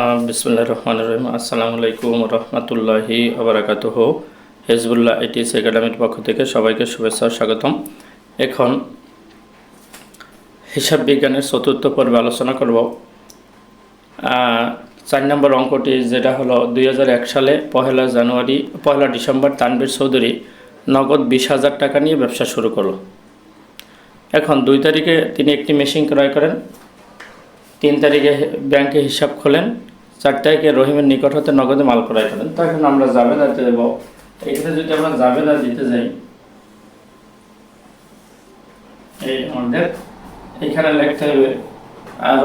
বিসমুল্লাহ রহমান রহিম। আসসালামু আলাইকুম রহমতুল্লাহি আবরাকাতুহ হেজবুল্লাহ আইটিস একাডেমির পক্ষ থেকে সবাইকে শুভেচ্ছা স্বাগতম। এখন হিসাব বিজ্ঞানের চতুর্থ পর্বে আলোচনা করব। চার নম্বর অঙ্কটি যেটা হলো দুই হাজার এক সালে পহেলা জানুয়ারি, পহেলা ডিসেম্বর তানবীর চৌধুরী নগদ বিশ হাজার টাকা নিয়ে ব্যবসা শুরু করল। এখন দুই তারিখে তিনি একটি মেশিন ক্রয় করেন। তিন তারিখে ব্যাংকে হিসাব খোলেন, চার তারিখে রহিমের নিকট হতে নগদে মাল ক্রয় করেন। তখন আমরা জাবেদা দেব এখানে যদি আমরা জাবেদা দিতে যাই, এই এখানে লিখতে হবে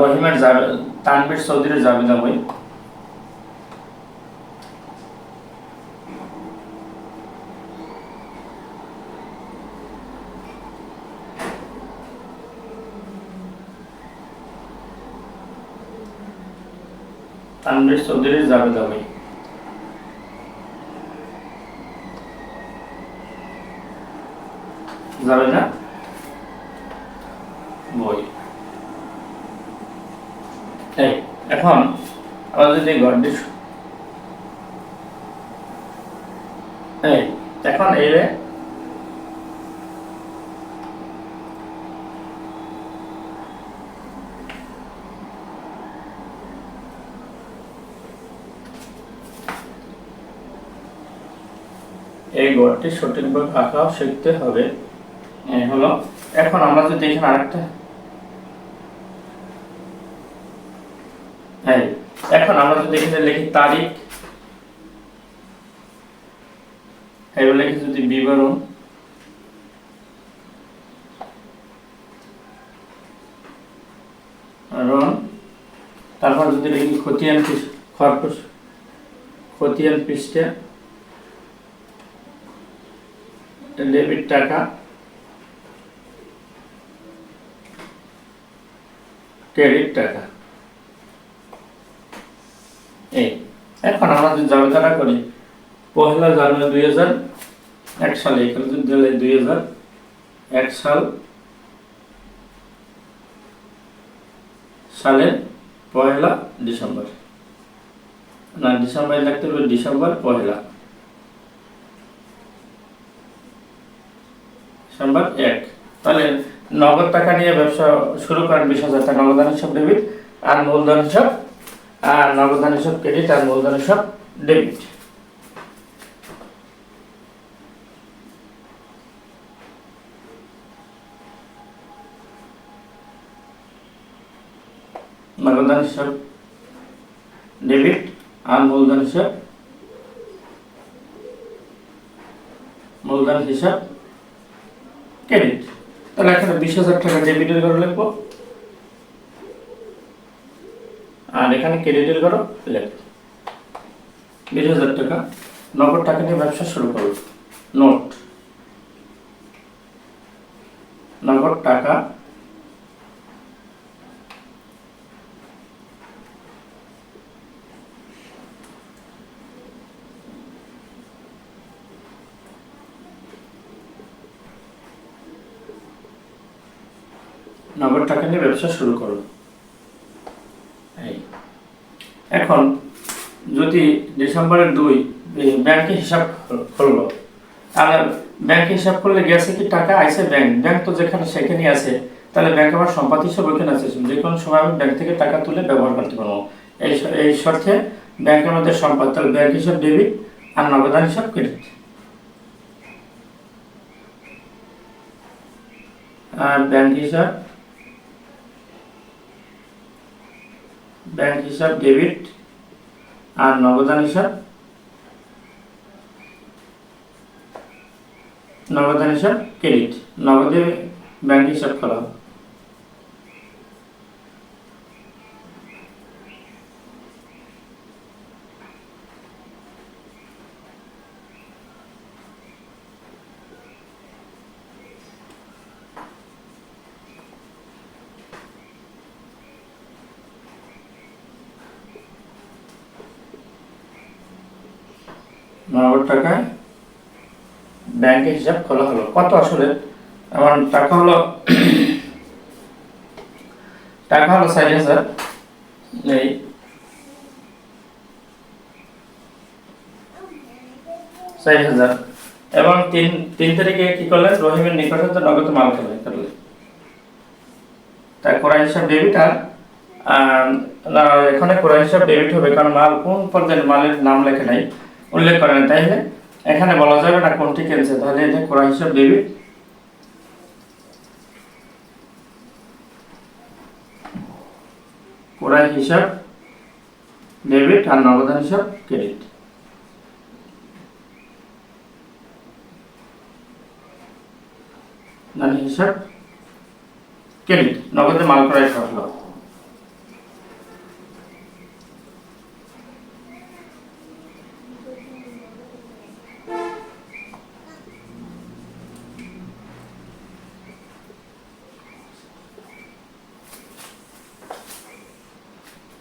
রহিমের যাবে তানবীর চৌধুরীর জাবেদা বই। তানবীর চৌধুরীর জাবেদা যাবে না? বই। এই এখন আমরা যদি গড্ডি এই এখন এই এই গড়টি সঠিকভাবে আঁকাও শিখতে হবে। হলো। এখন আমরা যদি এখানে আরেকটা হ্যাঁ এখন আমরা যদি এখানে লিখি তারিখ। এবার লিখি যদি বিবরণ। তারপর যদি লিখি খতিয়ান খরপোশ খতিয়ান পৃষ্ঠে ডেবিট টাকা ক্রেডিট টাকা। এই, এখন আমরা যদি জাবেদাটা করি, পহেলা জানুয়ারি দুই হাজার, এক সালে, এখানে যদি দুই হাজার, এক সাল সালের পহেলা ডিসেম্বর। না, ডিসেম্বর লিখতে হবে ডিসেম্বর পহেলা। ডিসেম্বর এক। তাহলে নগদ টাকা নিয়ে ব্যবসা শুরু করেন বিশ হাজার টাকা। নগদান হিসাব ডেবিট আর মূলধন হিসাব আর নগদান হিসাব ক্রেডিট আর মূলধন হিসাব ডেবিট নগদান হিসাব ডেবিট আর মূলধন হিসাব মূলধন হিসাব ক্রেডিট। তাহলে এখানে বিশ হাজার টাকা ডেবিটের ঘরে লিখব। আর এখানে ক্রেডিটের ঘরে লিখব। বিশ হাজার টাকা। নগদ টাকা নিয়ে ব্যবসা শুরু করব নোট নগদ টাকা নগদ টাকা নিয়ে ব্যবসা শুরু করো। এখন যদি ডিসেম্বরের দুই ব্যাংকে হিসাব খুললো আর ব্যাংকে হিসাব করলে গেছে কি টাকা? আইসে ব্যাংক। ব্যাংক তো যেখানে সেখানেই আছে। তাহলে ব্যাংক আমার সম্পদ হিসাবে ওইখানে আছে। যে কোনো সময় আমি ব্যাংক থেকে টাকা তুলে ব্যবহার করতে পারব। এই এই শর্তে ব্যাংকের মধ্যে সম্পদ তাহলে ব্যাংক হিসাব, ডেবিট আর নগদান হিসাব, ক্রেডিট। আর ব্যাংক হিসাব ব্যাংক হিসাব ডেবিট আর নগদান হিসাব। নগদান হিসাব ক্রেডিট। নগদে ব্যাংক হিসাব খোলা নগদ টাকা ব্যাংকে হিসাব খোলা হলো। কত আসলে? আমার টাকা হলো টাকা হলো চার হাজার। এই হাজার। এবং তিন তিন তারিখে কি করলে রহিমের নিকট হতে নগদ মাল খেলে করলেন তাই কোরআন হিসাব ডেবিট আর এখানে কোরআন হিসাব ডেবিট হবে, কারণ মাল কোন পর্যায়ে মালের নাম লেখে নাই। উল্লেখ করেন। তাইলে এখানে বলা যাবে না কোনটি কেনছে তাহলে এটা কোরআন হিসাব ডেবিট কোরআন হিসাব ডেবিট আর নগদান হিসাব ক্রেডিট। হিসাব ক্রেডিট। নগদে মাল ক্রয় করা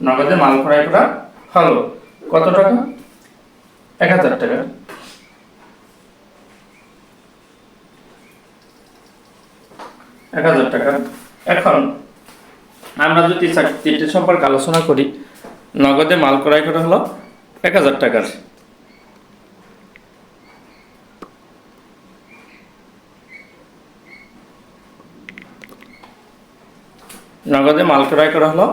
নগদে মাল ক্রয় করা হলো কত টাকা? এক হাজার টাকা। এক হাজার টাকা। এখন আমরা যদি তিনটে সম্পর্কে আলোচনা করি, নগদে মাল ক্রয় করা হলো এক হাজার টাকার। নগদে মাল ক্রয় করা হলো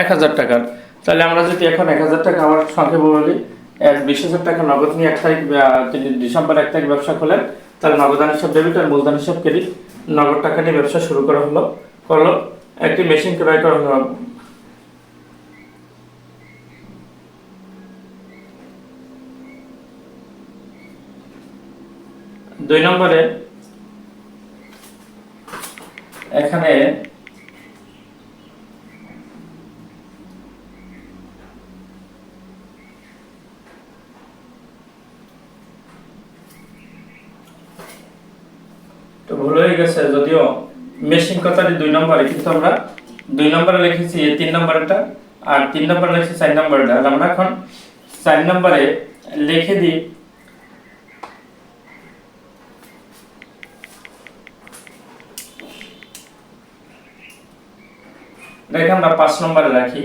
এক হাজার টাকার। তাহলে আমরা যদি এখন এক হাজার টাকা আমার সংক্ষেপে বলি এক বিশ হাজার টাকা নগদ নিয়ে এক তারিখ তিনি ডিসেম্বর এক তারিখ ব্যবসা করলেন, তাহলে নগদান হিসাব ডেবিট আর মূলধন হিসাব ক্রেডিট নগদ টাকা নিয়ে ব্যবসা শুরু করা হলো। করল, একটি মেশিন ক্রয় করা হলো। দুই নম্বরে, এখানে তো ভুল হয়ে গেছে, যদিও মেশিন কথাটি দুই নম্বরে, কিন্তু আমরা দুই নম্বরে লিখেছি তিন নম্বরটা, আর তিন নম্বরে লিখেছি চার নম্বরটা। আর আমরা এখন চার নম্বরে লিখে দিই। দেখে আমরা পাঁচ নম্বরে রাখি।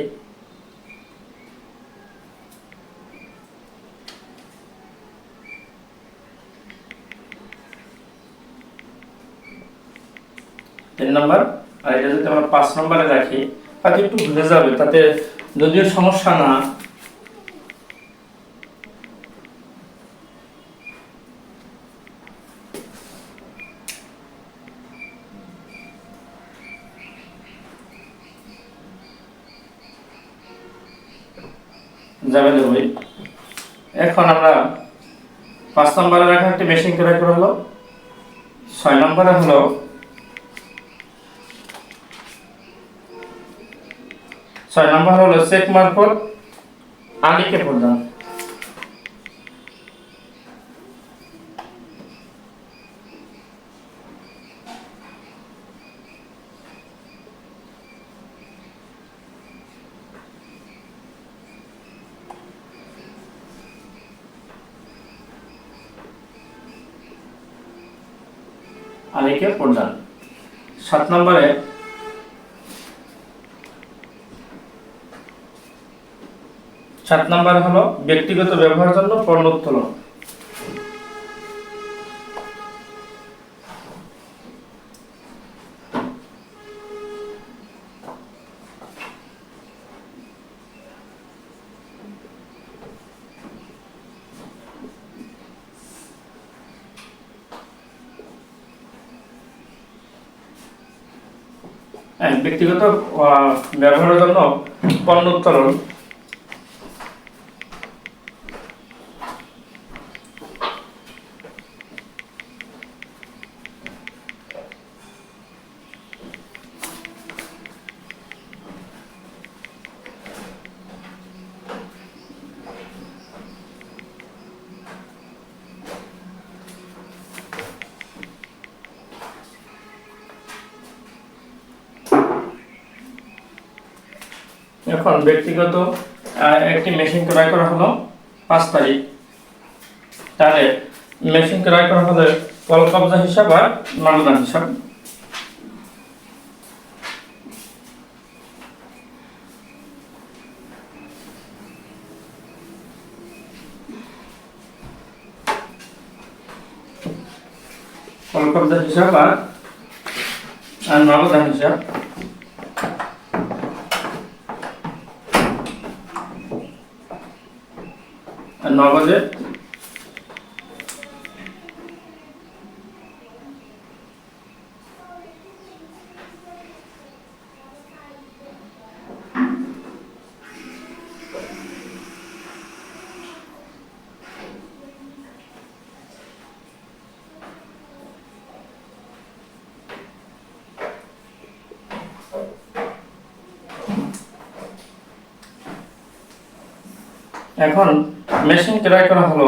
তিন নম্বর, আর এটা যদি আমরা পাঁচ নম্বরে রাখি তাতে একটু ভুলে যাবে, তাতে যদিও সমস্যা না। যাবে দেবই এখন আমরা পাঁচ নম্বরে রাখা একটি মেশিন ক্রয় করা হলো। ছয় নম্বরে হলো ছয় নম্বর হলো চেক মারফত আলিকে প্রদান। আলিকে প্রদান। সাত নম্বরে সাত নম্বর হলো ব্যক্তিগত ব্যবহারের জন্য পণ্য উত্তোলন হ্যাঁ, ব্যক্তিগত ব্যবহারের জন্য পণ্য উত্তোলন ব্যক্তিগত একটি মেশিন ক্রয় করা হলো পাঁচ তারিখ। তাহলে মেশিন ক্রয় করা হলে কল কবজা হিসাব আর মানদান হিসাব। কলকব্দা হিসাব আর আর হিসাব। নগদে? এখন মেশিন ক্রয় করা হলো।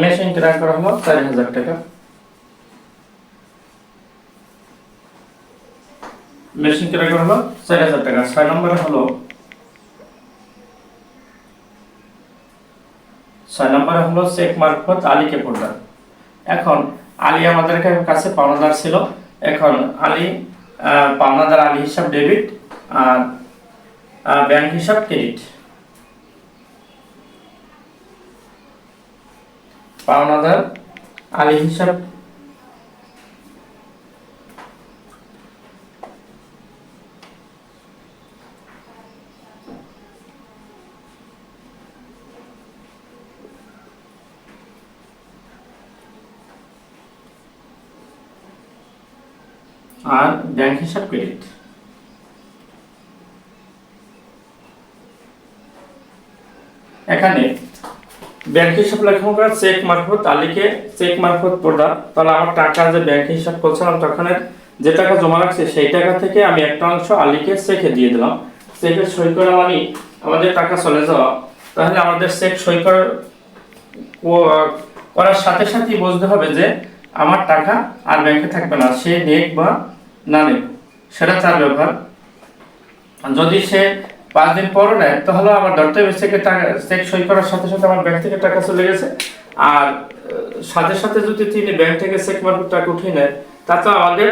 মেশিন ক্রয় করা হলো চার হাজার টাকা। মেশিন ক্রয় করা হলো চার হাজার টাকা। ছয় নম্বরে হলো, ছয় নম্বরে হলো চেক মারফত আলীকে প্রদান এখন আলী আমাদের কাছে পাওনাদার ছিল। এখন আলী পাওনাদার আলী হিসাব ডেবিট আর ব্যাংক হিসাব ক্রেডিট পাওনাদার আলী হিসাব আর ব্যাংক হিসাব ক্রেডিট। এখানে ব্যাংক হিসাব লেখা করা চেক মারফত আলীকে চেক মারফত প্রদান। তাহলে আমার টাকা যে ব্যাংক হিসাব করছিলাম তখন যে টাকা জমা রাখছে সেই টাকা থেকে আমি একটা অংশ আলীকে চেকে দিয়ে দিলাম। চেকে সই করা মানে আমাদের টাকা চলে যাওয়া। তাহলে আমাদের চেক সই করার সাথে সাথেই বুঝতে হবে যে আমার টাকা আর ব্যাংকে থাকবে না। সে নেক বা না নেক সেটা তার ব্যাপার যদি সে পাঁচ দিন পরও নেয়, তাহলে আমার হবে চেকে টাকা চেক সই করার সাথে সাথে আমার ব্যাংক থেকে টাকা চলে গেছে। আর সাথে সাথে যদি তিনি ব্যাংক থেকে চেক মারফত টাকা উঠিয়ে নেয় তা তো আমাদের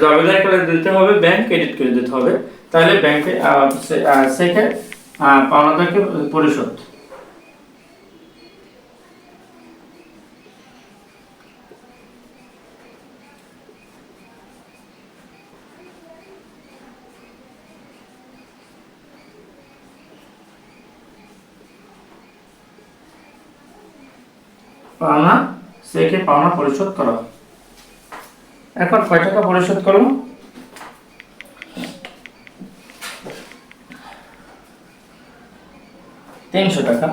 জবাবদারি করে দিতে হবে ব্যাংক ক্রেডিট করে দিতে হবে। তাহলে ব্যাংকে চেকে পাওনাদারকে পরিশোধ। পাওনা, সেকে পাওনা পরিশোধ করো। এখন কয় টাকা পরিশোধ করল তিনশো টাকা।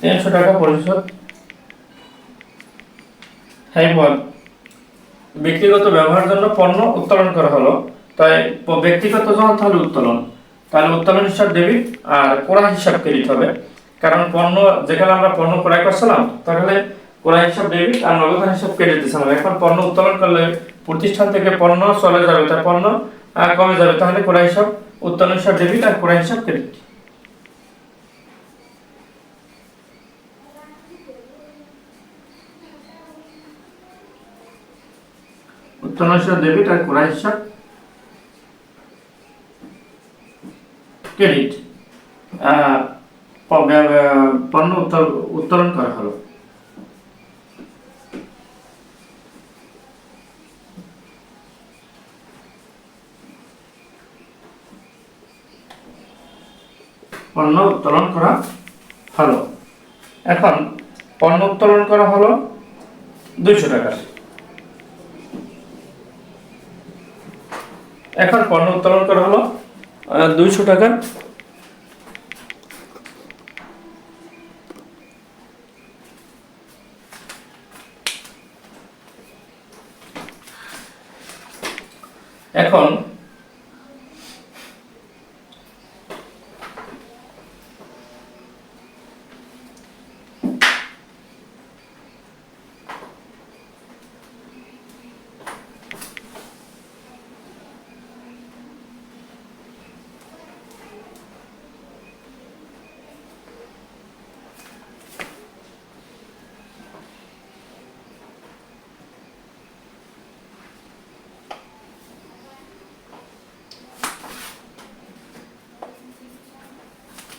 তিনশো টাকা পরিশোধ। হ্যাঁ বল ব্যক্তিগত ব্যবহারের জন্য পণ্য উত্তোলন করা হলো। তাই ব্যক্তিগত যখন তাহলে উত্তোলন। তাহলে উত্তোলন হিসাব ডেবিট আর কোরা হিসাব ক্রেডিট হবে? কারণ পণ্য, যেখানে আমরা পণ্য ক্রয় করছিলাম, তাহলে কোরা হিসাব ডেবিট আর নগদ হিসাব ক্রেডিট দিচ্ছিলাম এখন পণ্য উত্তোলন করলে প্রতিষ্ঠান থেকে পণ্য চলে যাবে তাই পণ্য কমে যাবে। তাহলে কোরা হিসাব উত্তোলন হিসাব ডেবিট আর কোরা হিসাব ক্রেডিট উত্তোলন হিসাব ডেবিট আর কোরা হিসাব ক্রেডিট পণ্য উত্তোল- উত্তোলন করা হলো। পণ্য উত্তোলন করা হলো। এখন পণ্য উত্তোলন করা হলো দুইশো টাকা এখন পণ্য উত্তোলন করা হলো দুইশো টাকা।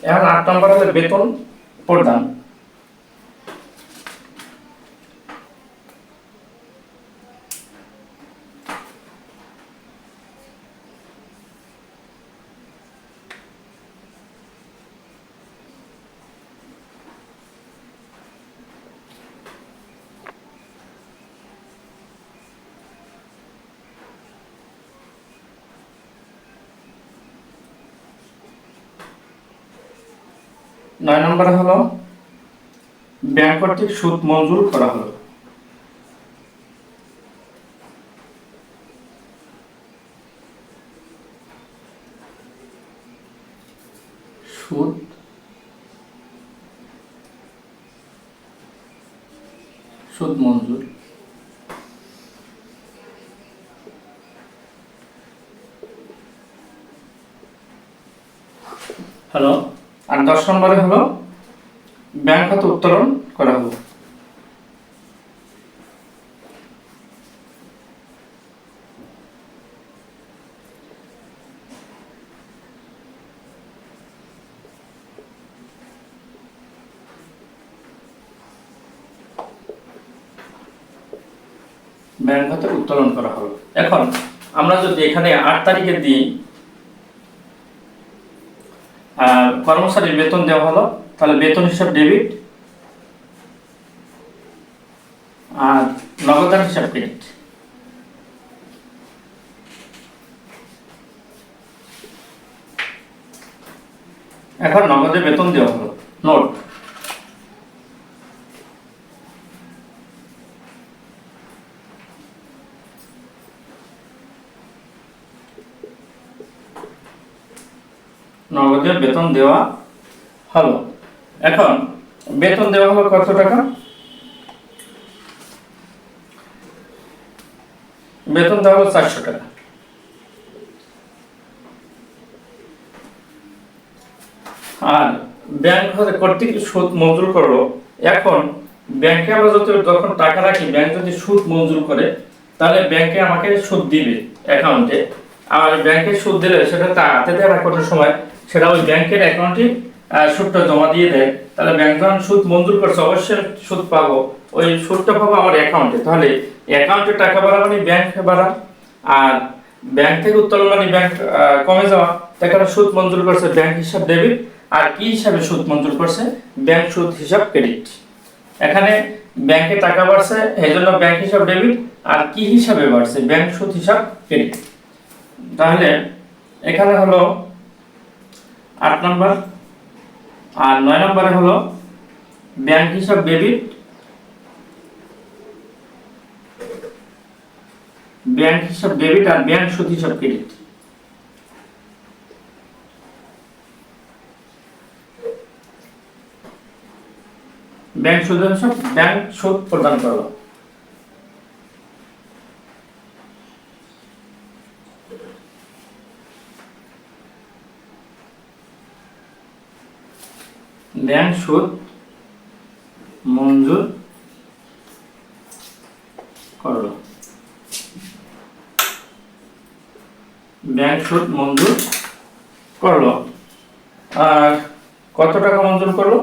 এখন আট নম্বর হলো বেতন প্রদান। নয় নম্বরে হলো ব্যাংক কর্তৃক সুদ মঞ্জুর করা হলো। সুদ সুদ মঞ্জুর। হ্যালো? আর দশ নম্বরে হলো ব্যাংক খাতে উত্তোলন করা হলো। ব্যাংক খাতে উত্তোলন করা হলো। এখন আমরা যদি এখানে আট তারিখে দিই আর কর্মচারীর বেতন দেওয়া হলো। তাহলে বেতন হিসাব ডেবিট আর নগদান হিসাব ক্রেডিট এখন নগদে বেতন দেওয়া হলো। নোট নগদে বেতন দেওয়া হলো। এখন বেতন দেওয়া হলো কত টাকা? বেতন দেওয়া হলো চারশো টাকা। আর ব্যাংক হতে কর্তৃক সুদ মঞ্জুর করল। এখন ব্যাংকে আমরা যদি যখন টাকা রাখি, ব্যাংক যদি সুদ মঞ্জুর করে, তাহলে ব্যাংকে আমাকে সুদ দিবে অ্যাকাউন্টে। আর ব্যাংকে সুদ দিলে সেটা তার হাতে দেওয়া করার সময়। সেটা ওই ব্যাংকের অ্যাকাউন্টে সুদটা জমা দিয়ে দেয়। তাহলে ব্যাংক যখন সুদ মঞ্জুর করছে, অবশ্যই সুদ পাবো। ওই সুদটা পাবো আমার অ্যাকাউন্টে তাহলে অ্যাকাউন্টে টাকা বাড়া মানে ব্যাংক বাড়া, আর ব্যাংক থেকে উত্তোলন মানে ব্যাংক কমে যাওয়া। এখানে সুদ মঞ্জুর করছে ব্যাংক হিসাব ডেবিট আর কি হিসাবে সুদ মঞ্জুর করছে? ব্যাংক সুদ হিসাব ক্রেডিট এখানে ব্যাংকে টাকা বাড়ছে এই জন্য ব্যাংক হিসাব ডেবিট আর কি হিসাবে বাড়ছে? ব্যাংক সুদ হিসাব ক্রেডিট তাহলে এখানে হলো আট নম্বর। আর নয় নম্বরে হলো ব্যাংক হিসাব ডেবিট। ব্যাংক হিসাব ডেবিট আর ব্যাংক সুদ হিসাব ক্রেডিট। ব্যাংক সুদ হিসাব ব্যাংক সুদ প্রদান করল ব্যাংক সুদ, মঞ্জুর করল। ব্যাংক সুদ, মঞ্জুর করল। আর কত টাকা মঞ্জুর করল?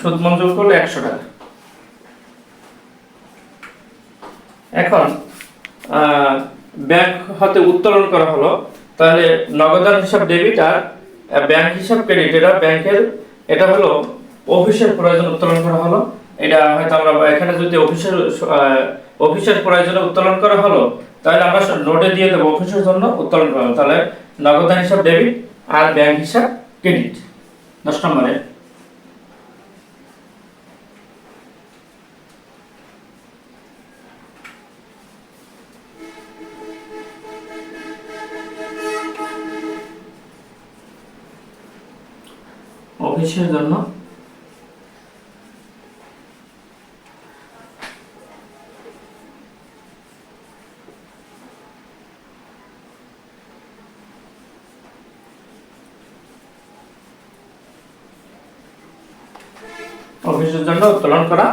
সুদ মঞ্জুর করল একশো টাকা। এখন ব্যাংক হতে উত্তোলন করা হলো। তাহলে নগদান হিসাব ডেবিট আর ব্যাংক হিসাব ক্রেডিট এটা ব্যাংকের এটা হলো অফিসের প্রয়োজন উত্তোলন করা হলো। এটা হয়তো আমরা এখানে যদি অফিসের অফিসের প্রয়োজনে উত্তোলন করা হলো, তাহলে আমরা নোটে দিয়ে দেবো অফিসের জন্য উত্তোলন করা হলো। তাহলে নগদান হিসাব ডেবিট আর ব্যাংক হিসাব ক্রেডিট। দশ নম্বরে। অফিসের জন্য। অফিসের জন্য উত্তোলন করা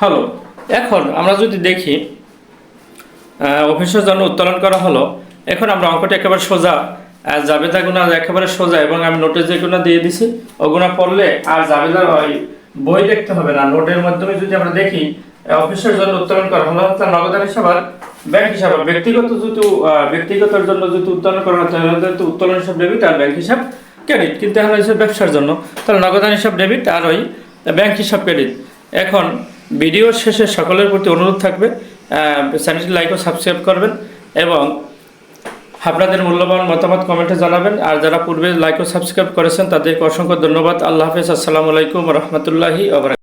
হলো। এখন আমরা যদি দেখি অফিসের জন্য উত্তোলন করা হলো, এখন আমরা অঙ্কটা একেবারে সোজা আর জাবেদা গুণা একেবারে সোজা এবং আমি নোটে যে গুণা দিয়ে দিছি ওগুনা পড়লে আর জাবেদা ওই বই দেখতে হবে না। নোটের মাধ্যমে যদি আমরা দেখি অফিসের জন্য উত্তোলন করা হলো তার নগদান হিসাব আর ব্যাংক হিসাব। ব্যক্তিগত আহ, ব্যক্তিগতের জন্য যদি উত্তোলন করা হয় তাহলে তো উত্তোলন হিসাব ডেবিট আর ব্যাংক হিসাব ক্রেডিট কিন্তু এখন হচ্ছে ব্যবসার জন্য। তাহলে নগদান হিসাব ডেবিট আর ওই ব্যাংক হিসাব ক্রেডিট এখন ভিডিওর শেষে সকলের প্রতি অনুরোধ থাকবে চ্যানেলটি লাইক ও সাবস্ক্রাইব করবেন এবং আপনাদের মূল্যবান মতামত কমেন্টে জানাবেন। আর যারা পূর্বে লাইক ও সাবস্ক্রাইব করেছেন, তাদেরকে অসংখ্য ধন্যবাদ। আল্লাহ হাফেজ। আসসালামু আলাইকুম রহমতুল্লাহি